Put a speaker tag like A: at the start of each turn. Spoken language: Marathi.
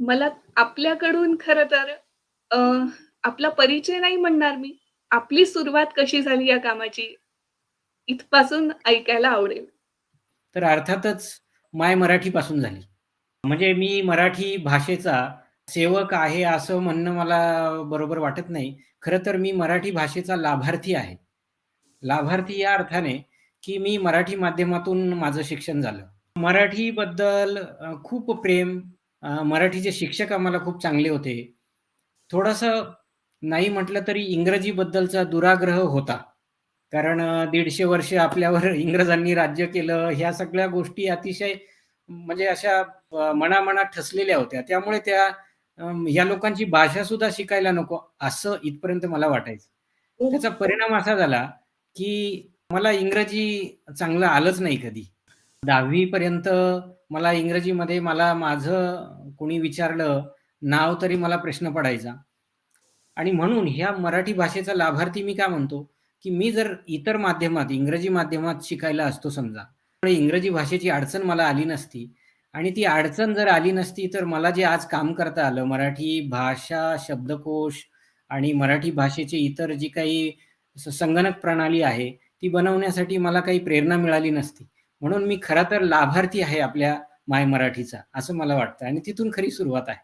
A: मला आपल्याकडून खर तर आपला परिचय नाही म्हणणार मी आपली सुरुवात कशी झाली या कामाची इथपासून ऐकायला आवडेल
B: तर अर्थातच माय मराठी पासून झाली. म्हणजे मी मराठी भाषेचा सेवक आहे असं म्हणणं मला बरोबर वाटत नाही. खरं तर मी मराठी भाषेचा लाभार्थी आहे. लाभार्थी या अर्थाने, की मी मराठी माध्यमातून माझं शिक्षण झालं. मराठीबद्दल खूप प्रेम अ, मराठीचे शिक्षक आम्हाला खूप चांगले होते. थोडंसं नाही म्हटलं तरी इंग्रजीबद्दलचा दुराग्रह होता. कारण अ, 150 वर्ष आपल्यावर इंग्रजांनी राज्य केलं, ह्या सगळ्या गोष्टी अतिशय म्हणजे अशा अ, मनामनात ठसलेल्या होत्या. त्यामुळे त्या अ, ह्या लोकांची भाषा सुद्धा शिकायला नको, असं इथपर्यंत मला वाटायचं. त्याचा परिणाम असा झाला, की मला इंग्रजी चांगलं आलंच नाही कधी. 10वी पर्यंत मला इंग्रजीमध्ये मला माझं कोणी विचारलं, नाव तरी मला प्रश्न पडायचा. आणि म्हणून ह्या मराठी भाषेचा लाभार्थी मी काय म्हणतो, की मी जर इतर माध्यमात, इंग्रजी माध्यमात शिकायला असतो समजा, तर इंग्रजी भाषेची अडचण मला आली नसती आणि ती अडचण जर आली नसती, तर मला जे आज काम करता आलं, मराठी भाषा, शब्दकोश आणि मराठी भाषेची इतर जी काही संगणक प्रणाली आहे, ती बनवण्यासाठी मला काही प्रेरणा मिळाली नसती. म्हणून मी खरा तर लाभार्थी आहे आपल्या माय मराठीचा, असं मला वाटतं आणि तिथून खरी सुरुवात आहे.